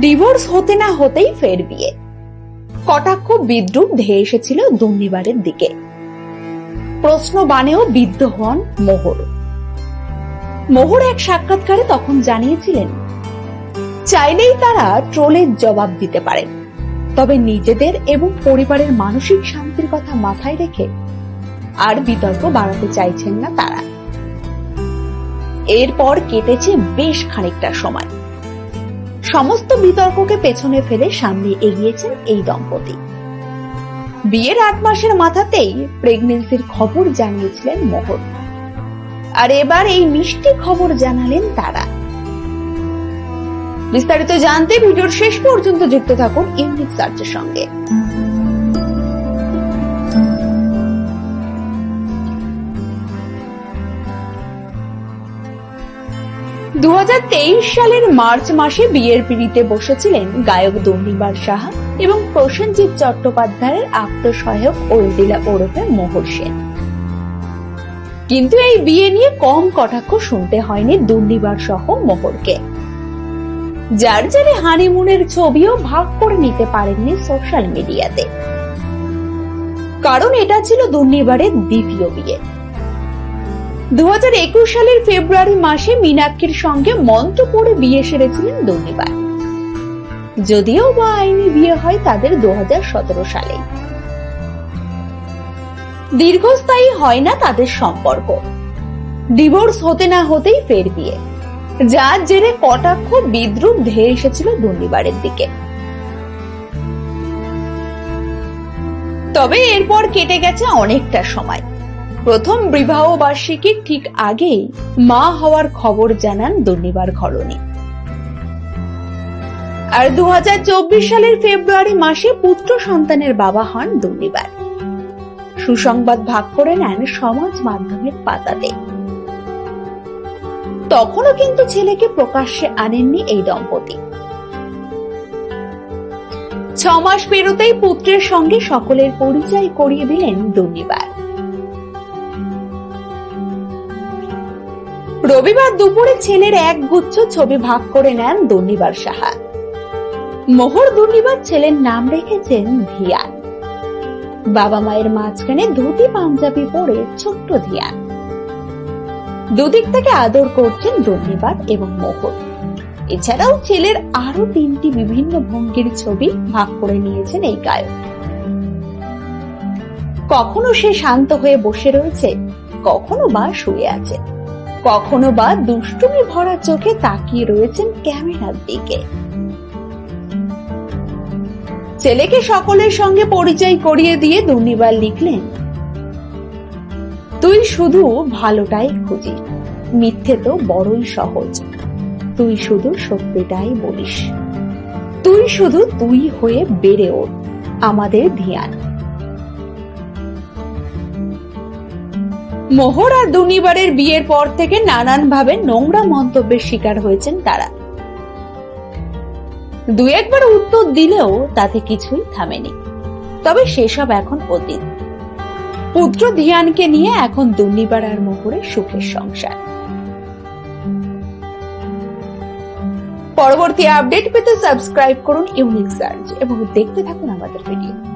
Divorce হতে না হতেই ফের বিয়ে। কটাক্ষ বিদ্রুপ ধেয়ে এসেছিল দুর্নিবারের দিকে। প্রশ্ন বানেও বিদ্ধ হন মোহর। মোহর এক সাক্ষাৎকারে তখন জানিয়েছিলেন, চাইলেই তারা ট্রোলের জবাব দিতে পারেন। তবে নিজেদের এবং পরিবারের মানসিক শান্তির কথা মাথায় রেখে আর বিতর্ক বাড়াতে চাইছেন না তারা। এরপর কেটেছে বেশ খানিকটা সময়। সমস্ত বিতর্ককে পেছনে ফেলে সামনে এগিয়েছেন এই দম্পতি। বিয়ের আট মাসের মাথাতেই প্রেগনেন্সির খবর জানিয়েছিলেন মোহন। আর এবার এই মিষ্টি খবর জানালেন তারা। বিস্তারিত জানতে ভিডিওর শেষ পর্যন্ত যুক্ত থাকুন ইউনিক সার্চের সঙ্গে। দু হাজার তেইশ সালের মার্চ মাসে বিয়ের পিড়িতে বসেছিলেন গায়ক দন্ডিবার সাহা এবং প্রসেনজিৎ চট্টোপাধ্যায়ের আত্মসহায়ক ওলডিলা ওরফে মোহর সেন। কিন্তু এই বিয়ে নিয়ে কম কটাক্ষ শুনতে হয়নি দুর্নিবার সহ মোহরকে। যার জেরে হানিমুনের ছবিও ভাগ করে নিতে পারেননি সোশ্যাল মিডিয়াতে। কারণ এটা ছিল দুর্নিবারের দ্বিতীয় বিয়ে। দু হাজার একুশ সালের ফেব্রুয়ারি মাসে মীনাক্ষীর সঙ্গে মন্ত্র পড়ে বিয়ে সেরেছিলেন দুর্নিবার যদিও বা আইনি বিয়ে হয় তাদের দু সালে দীর্ঘস্থায়ী হয় না তাদের সম্পর্ক। ডিভোর্স হতে না হতেই ফের বিয়ে। যার জেরে কটাক্ষ, বিদ্রুপ ধেয়ে এসেছিল দুর্নিবারের দিকে। তবে এরপর কেটে গেছে অনেকটা সময়। প্রথম বিবাহ বার্ষিকীর ঠিক আগেই মা হওয়ার খবর জানান দুর্নিবার ঘরণী। আর দু সালের ফেব্রুয়ারি মাসে পুত্র সন্তানের বাবা হন দুর্নিবার। সুসংবাদ ভাগ করে নেন সমাজ মাধ্যমের পাতাতে। তখনও কিন্তু ছেলেকে প্রকাশ্যে আনেননি এই দম্পতি। ছ মাস পেরোতেই পুত্রের সঙ্গে সকলের পরিচয় করিয়ে দিলেন দুর্নিবার। রবিবার দুপুরে ছেলের এক গুচ্ছ ছবি ভাগ করে নেন দুর্নিবার সাহা। মোহর দুর্নিবার ছেলের নাম রেখেছেন ধিয়ান। বাবা মায়ের মাঝখানে ধুতি পাঞ্জাবি পরে ছোট্ট ধিয়ান। দুদিক থেকে আদর করছেন দুর্নিবার এবং মোহর। এছাড়াও ছেলের আরও তিনটি বিভিন্ন ভঙ্গির ছবি ভাগ করে নিয়েছেন এই গায়ক। কখনো সে শান্ত হয়ে বসে রয়েছে, কখনো বা শুয়ে আছে। কখনো বা দুষ্টুমি ভরা চোখে তাকিয়ে রয়েছেন ক্যামেরার দিকে। ছেলেকে সকলের সঙ্গে পরিচয় করিয়ে দিয়ে দুর্নিবার লিখলেন, তুই শুধু ভালোটাই খুঁজি, মিথ্যে তো বড়ই সহজ। তুই শুধু সত্যিটাই বলিস। তুই শুধু তুই হয়ে বেড়ে ওঠ, আমাদের ধিয়ান। মোহর আর দুনিবারের বিয়ের পর থেকে নানান ভাবে নোংরা মন্তব্যের শিকার হয়েছেন তারা। দু একবার উত্তর দিলেও তাতে কিছুই থামেনি। তবে সেসব এখন অতীত। পুত্র ধিয়ানকে নিয়ে এখন দুর্নিবার আর মোহরের সুখের সংসার। পরবর্তী আপডেট পেতে সাবস্ক্রাইব করুন ইউনিক সার্চ এবং দেখতে থাকুন আমাদের ভিডিও।